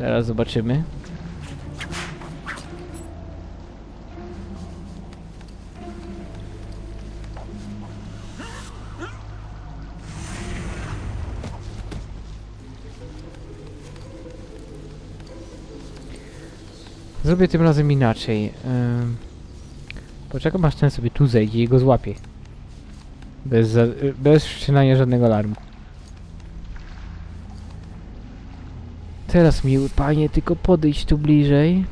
Teraz zobaczymy. Zrobię tym razem inaczej. Ym, Poczekam aż ten sobie tu zejdzie i go złapie. Bez, bez wszczynania żadnego alarmu. Teraz miły panie, tylko podejdź tu bliżej.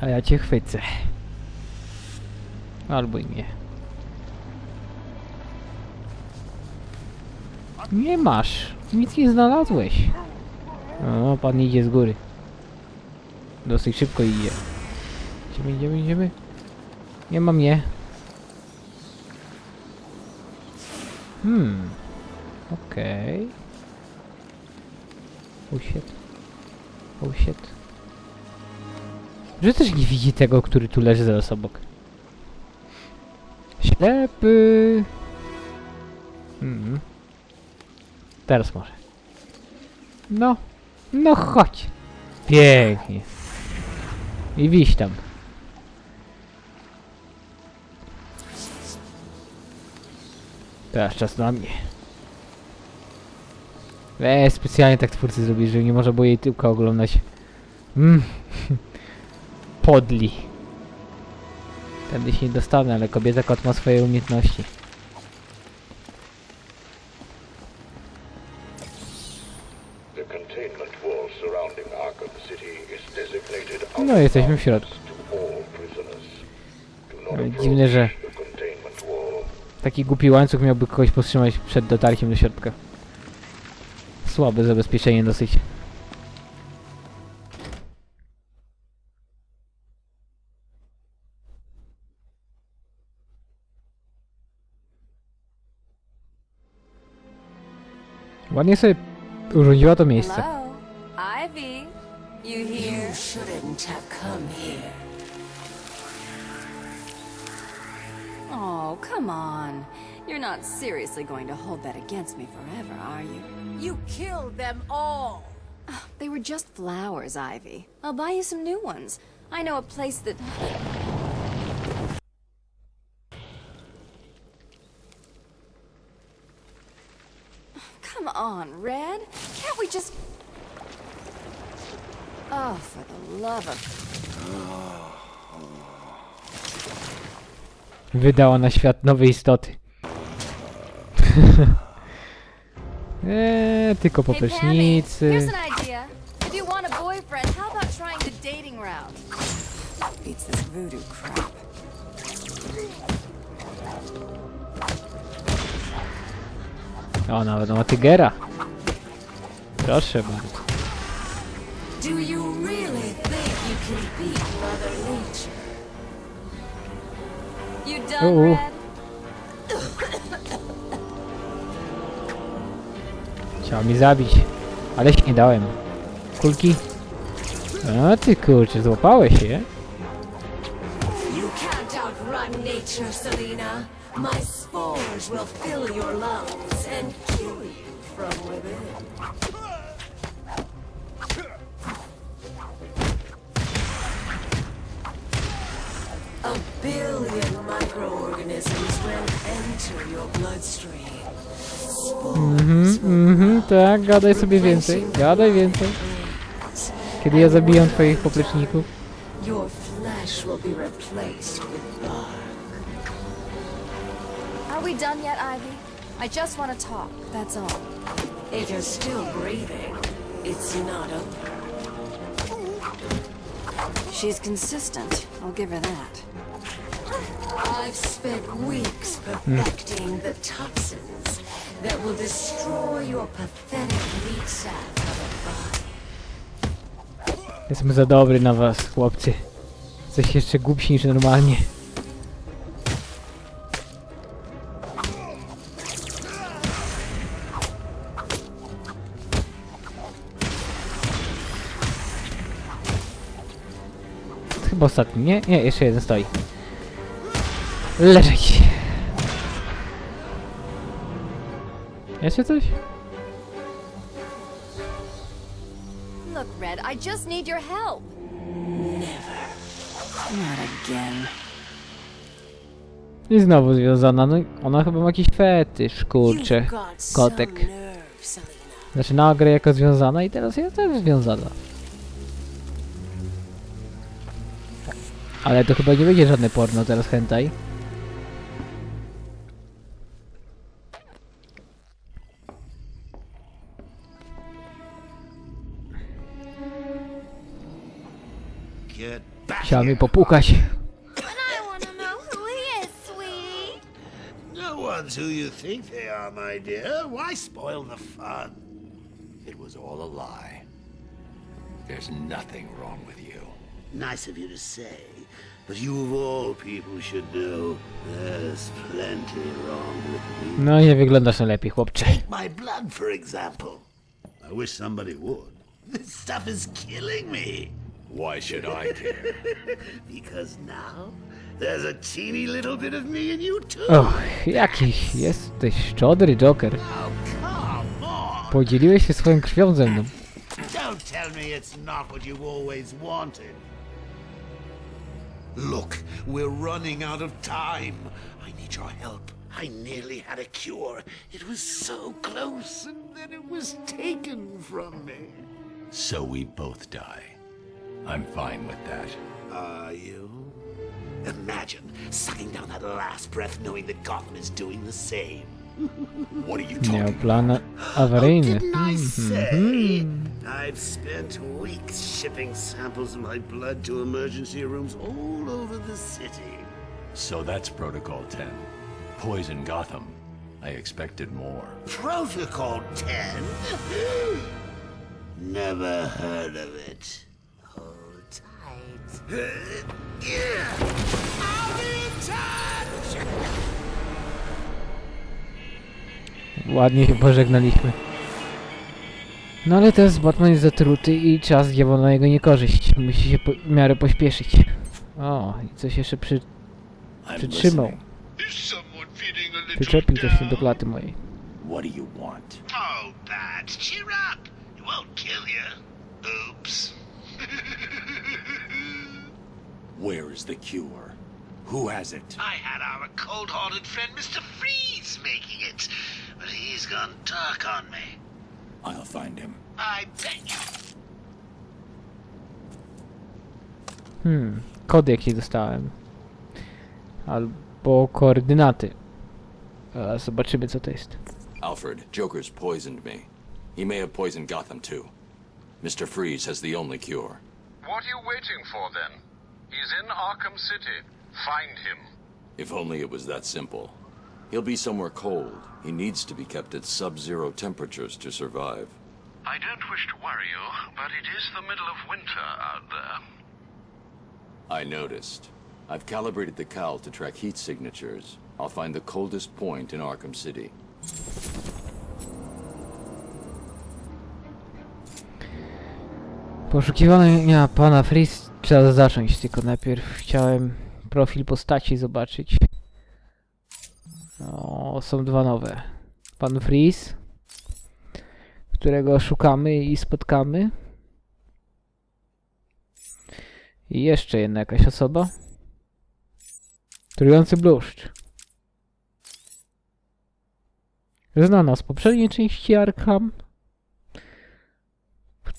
A ja cię chwycę. Albo i nie. Nie masz. Nic nie znalazłeś. O, pan idzie z góry. Dosyć szybko idzie. Idziemy, idziemy, idziemy. Nie ma mnie. Hmm. Okej. Okay. Oh shit. Oh shit. Że też nie widzi tego, który tu leży zaraz obok. Ślepy. Hmm. Teraz może. No. No chodź. Pięknie. I wiś tam. Teraz czas na mnie. Eee, specjalnie tak twórcy zrobili, że nie można było jej tyłka oglądać. Mm. Podli. Tędy się nie dostanę, ale kobieta kot ma swoje umiejętności. No, jesteśmy w środku. Ale dziwne, że taki głupi łańcuch miałby kogoś powstrzymać przed dotarciem do środka. Słabe zabezpieczenie dosyć. Ładnie sobie urządziła to miejsce. Hello, Ivy. You here? You shouldn't have come here. Oh, come on. You're not seriously going to hold that against me forever, are you? You killed them all. Ah, they were just flowers, Ivy. I'll buy you some new ones. I know a place that. Come on, Red. Can't we just. Oh, for the love of. Wydała na świat nowe istoty. eee, tylko voodoo crap. O, nawet ma tygera. Proszę bardzo. Do Chciała mi zabić, ale się nie dałem. Kulki? A ty kurczę, złapałeś outrun nature, spores. A billion microorganisms will enter your bloodstream. Mhm, mhm, tak, gadaj sobie więcej, gadaj więcej. Kiedy ja zabijam twoich popleczników. Your flesh will be replaced with bark. Are we done yet, Ivy? I just want to talk, that's all. If you're still breathing, it's not over. She's consistent, I'll give her that. I've spent weeks perfecting the toxins that will destroy your pathetic body. Jestem za dobry na was, chłopcy. Coś jeszcze głupsi niż normalnie. Chyba ostatni, nie? Nie, jeszcze jeden stoi. Leżeć. Jeszcze coś? look, Red, I just need your help. Not again. I znowu związana, no ona chyba ma jakiś fetysz, kurczę. You've got some Kotek. nerve, Selena. Zaczynała grę jako związana i teraz jest też związana. Ale to chyba nie będzie żadne porno teraz hentai. Is, sweetie. No one's who you think they are, my dear. Why spoil the fun? It was all a lie. There's nothing wrong with you. Nice of you to say, but you of all people should know there's plenty wrong with me. No nie wyglądasz najlepiej, chłopcze. Take my blood, for example. I wish somebody would. This stuff is killing me. Why should I care? because now there's a teeny little bit of me in you too. Och, jaki jesteś szczodry Joker. Oh, come on. Podzieliłeś się swoją krwią ze mną. Don't tell me it's not what you always wanted. Look, we're running out of time. I need your help. I nearly had a cure. It was so close, and then it was taken from me. So we both die. I'm fine with that. Are you? Imagine sucking down that last breath knowing that Gotham is doing the same. What are you Miał talking plan Oh, awaryjny. didn't I say? I've spent weeks shipping samples of my blood to emergency rooms all over the city. So that's Protocol 10. Poison Gotham. I expected more. Protocol 10? Never heard of it. Ładnie się pożegnaliśmy. No ale teraz Batman jest zatruty i czas działa na jego niekorzyść. Musi się po, w miarę pośpieszyć. O, i coś jeszcze przy, przytrzymał. Przyczepił coś do klaty mojej. What do you want? Oh, Bat, cheer up. It won't kill you. Oops. Where is the cure? Who has it? I had our cold-hearted friend Mr. Freeze making it, but he's gone dark on me. I'll find him. I bet you. Hmm, kody jakie dostałem. Albo koordynaty. A, zobaczymy co to jest. Alfred, Joker's poisoned me. He may have poisoned Gotham too. Mr. Freeze has the only cure. What are you waiting for, then? He's in Arkham City. Find him. If only it was that simple. He'll be somewhere cold. He needs to be kept at sub-zero temperatures to survive. I don't wish to worry you, but it is the middle of winter out there. I noticed. I've calibrated the cowl to track heat signatures. I'll find the coldest point in Arkham City. Poszukiwania pana Freeze trzeba zacząć, tylko najpierw chciałem profil postaci zobaczyć. O, są dwa nowe. Pan Freeze, którego szukamy i spotkamy. I jeszcze jedna jakaś osoba. Trujący bluszcz. Znana z poprzedniej części Arkham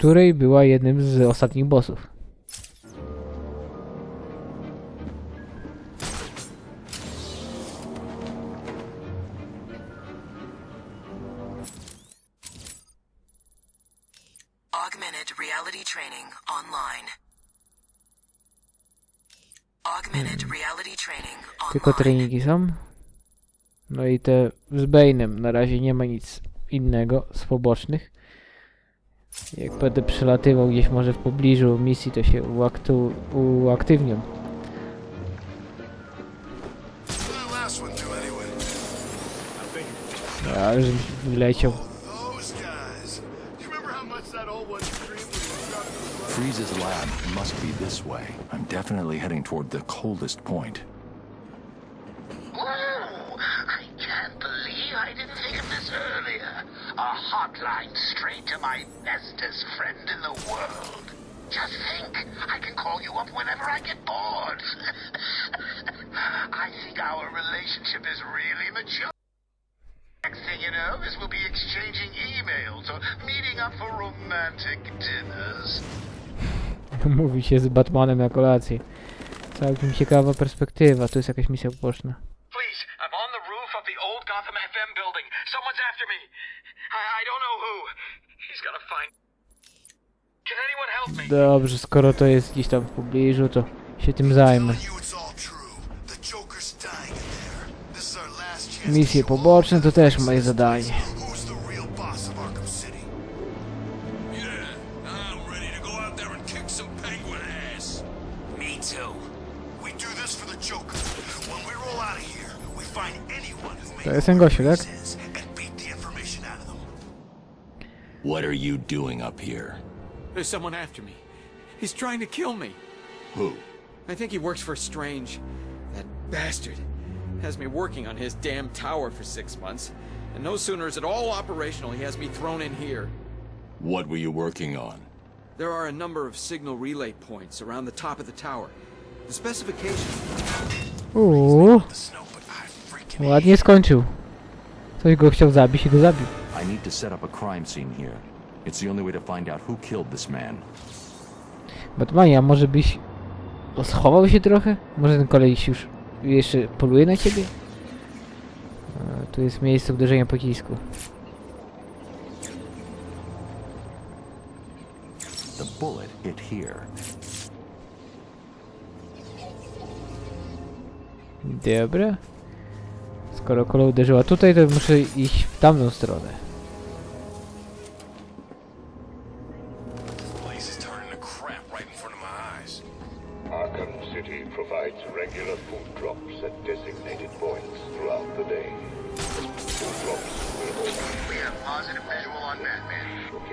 której była jednym z ostatnich bossów. Augmented reality training online. Augmented reality training Tylko online. treningi są. No i te z Bane'em. Na razie nie ma nic innego z pobocznych. Jak będę przelatywał gdzieś może w pobliżu misji, to się uaktu uaktywnią. Ja już leciał. Freeze's lab must be this way. I'm definitely heading toward the coldest point. My bestest friend in the world. Just think, I can call you up whenever I get bored. I think our relationship is really mature. Next thing you know is we'll be exchanging emails or meeting up for romantic dinners. Mówi się z Batmanem na kolację. Całkiem ciekawa perspektywa. Tu jest jakaś misja poboczna. Please, I'm on the roof of the old Gotham FM building. Someone's after me. I, I don't know who. He's gotta find. Can anyone help me? Dobrze, skoro to jest gdzieś tam w pobliżu, to się tym zajmę. Misje poboczne to też moje zadanie. Of them. What are you doing up here? There's someone after me. He's trying to kill me. Who? I think he works for Strange. That bastard has me working on his damn tower for six months. And no sooner is it all operational, he has me thrown in here. What were you working on? There are a number of signal relay points around the top of the tower. The specifications Uuu, ładnie skończył. Ktoś go chciał zabić i go zabił. I need to set up a crime scene here. It's the only way to find out who killed this man. Batmanie, a może byś schował się trochę? Może ten koleś już jeszcze poluje na ciebie? E, tu jest miejsce uderzenia pocisku. The bullet hit here. Dobra. Skoro kola uderzyła tutaj, to muszę iść w tamtą stronę.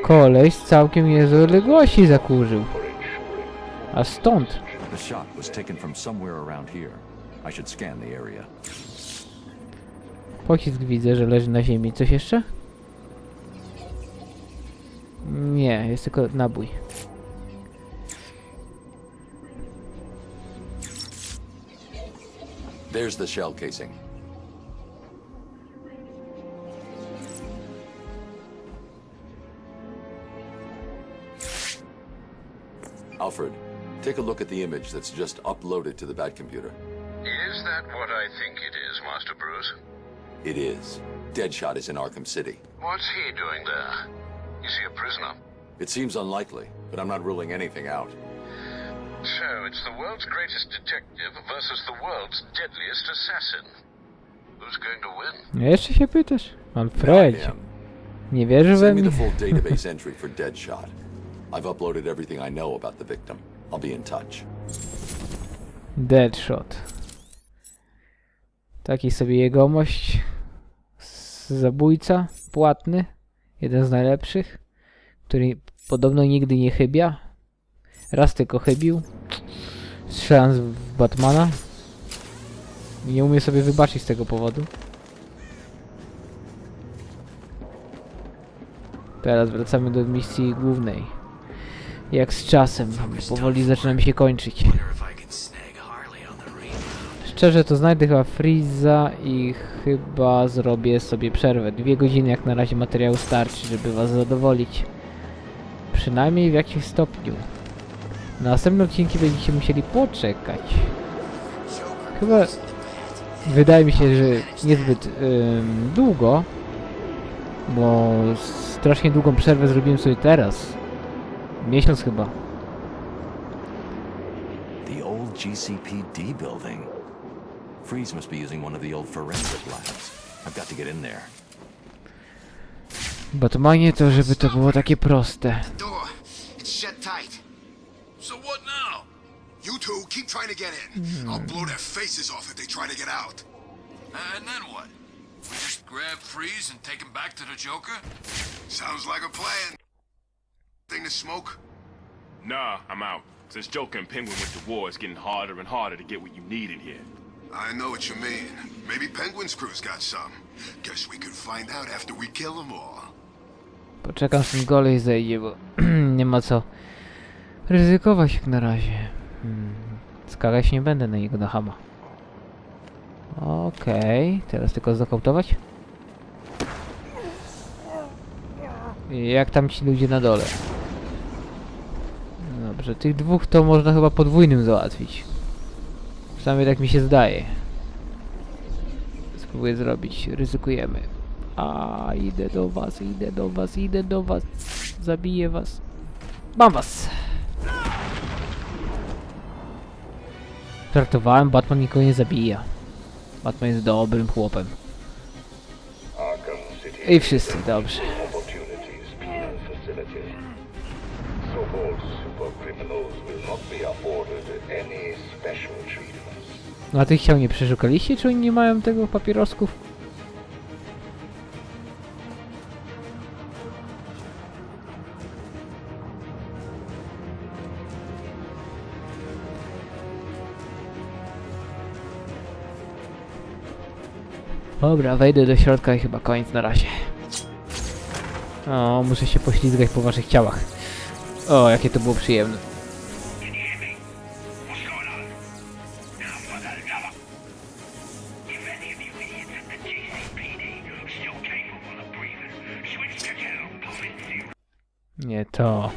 Koleś z całkiem niezłej odległości zakurzył. A stąd? The shot was taken from somewhere around here. I should scan the area. Pocisk widzę, że leży na ziemi. Coś jeszcze? Nie, jest tylko nabój. There's the shell casing. Alfred, take a look at the image that's just uploaded to the Bat computer. Is that what I think it is, Master Bruce? It is. Deadshot is in Arkham City. What's he doing there? Is he a prisoner? It seems unlikely, but I'm not ruling anything out. So, it's the world's greatest detective versus the world's deadliest assassin. Who's going to win? Jeszcze się pytasz? I Alfredzie, am. nie wierzysz we Send me mnie? the full database entry for Deadshot. I've uploaded everything I know about the victim. I'll be in touch. Deadshot. Taki sobie jegomość. Zabójca, płatny. Jeden z najlepszych. Który podobno nigdy nie chybia. Raz tylko chybił. Strzelając w Batmana. I nie umie sobie wybaczyć z tego powodu. Teraz wracamy do misji głównej. Jak z czasem, powoli zaczyna mi się kończyć. Szczerze to znajdę chyba Freeza i chyba zrobię sobie przerwę. Dwie godziny jak na razie materiału starczy, żeby was zadowolić. Przynajmniej w jakimś stopniu. Na następne odcinki będziecie musieli poczekać. Chyba wydaje mi się, że niezbyt ym, długo, bo strasznie długą przerwę zrobiłem sobie teraz. Miesiąc chyba. GCPD building. Freeze must be using one of the old forensic labs. I've got to get in there. Batmanie to, żeby to było takie proste. Door. It's shut tight. So what now? You two keep trying to get in. Hmm. I'll blow their faces off if they try to get out. And then what? We just grab Freeze and take him back to the Joker? Sounds like a plan. Thing to smoke? Nah, I'm out. Since Joker and Penguin went to war, it's getting harder and harder to get what you need in here. I know what you mean. Maybe Penguin's crew's got some. Guess we could find out after we kill them all. Poczekam, ten golej zejdzie, bo nie ma co ryzykować jak na razie. Hmm. Skakać nie będę na niego na hama. Okej, teraz tylko zakautować. Jak tam ci ludzie na dole? Dobrze, tych dwóch to można chyba podwójnym załatwić. Przynajmniej tak mi się zdaje. Spróbuję zrobić, ryzykujemy. A, idę do was, idę do was, idę do was. Zabiję was. Mam was! Żartowałem, Batman nikogo nie zabija. Batman jest dobrym chłopem. I wszyscy, dobrze. No a tych ciał nie przeszukaliście, czy oni nie mają tego papierosków? Dobra, wejdę do środka i chyba koniec na razie. O, muszę się poślizgać po waszych ciałach. O, jakie to było przyjemne. To.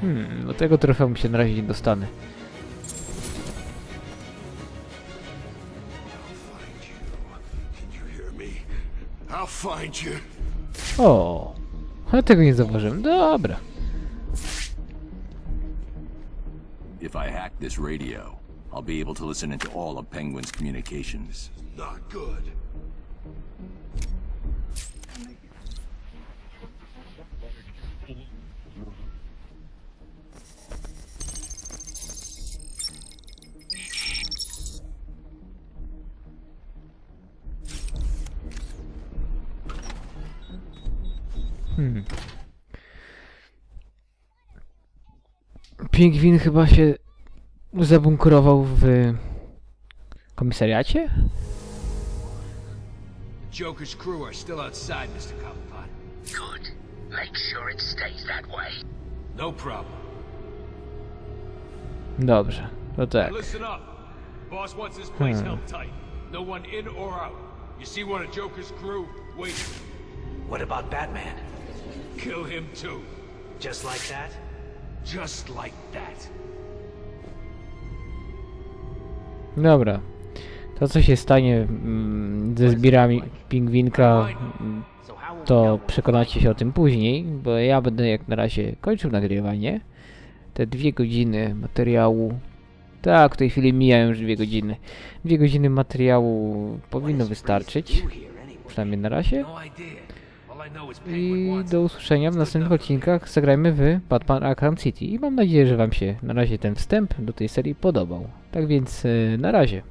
Hmm, do tego trofeum się na razie nie dostanę. O, ale tego nie zauważyłem. Dobra. If I hack this radio, I'll be able to listen into all of Penguin's communications. Not good. Hmm. Pingwin chyba się zabunkrował w komisariacie? Joker's crew are still outside, Mr. Cobblepot. Good. Make sure it stays that way. No problem. Dobrze, to tak. Listen up. Boss wants this place Hmm. held tight. No one in or out. You see one of Joker's crew? Wait. What about Batman? Kill him too. Just like that? Just like that. Dobra. To co się stanie mm, ze zbirami pingwinka, mm, to przekonacie się o tym później, bo ja będę jak na razie kończył nagrywanie. Te dwie godziny materiału. Tak, w tej chwili mijają już dwie godziny. Dwie godziny materiału powinno wystarczyć. Przynajmniej na razie. I do usłyszenia w następnych odcinkach. Zagrajmy w Batman Arkham City. I mam nadzieję, że Wam się na razie ten wstęp do tej serii podobał. Tak więc yy, na razie.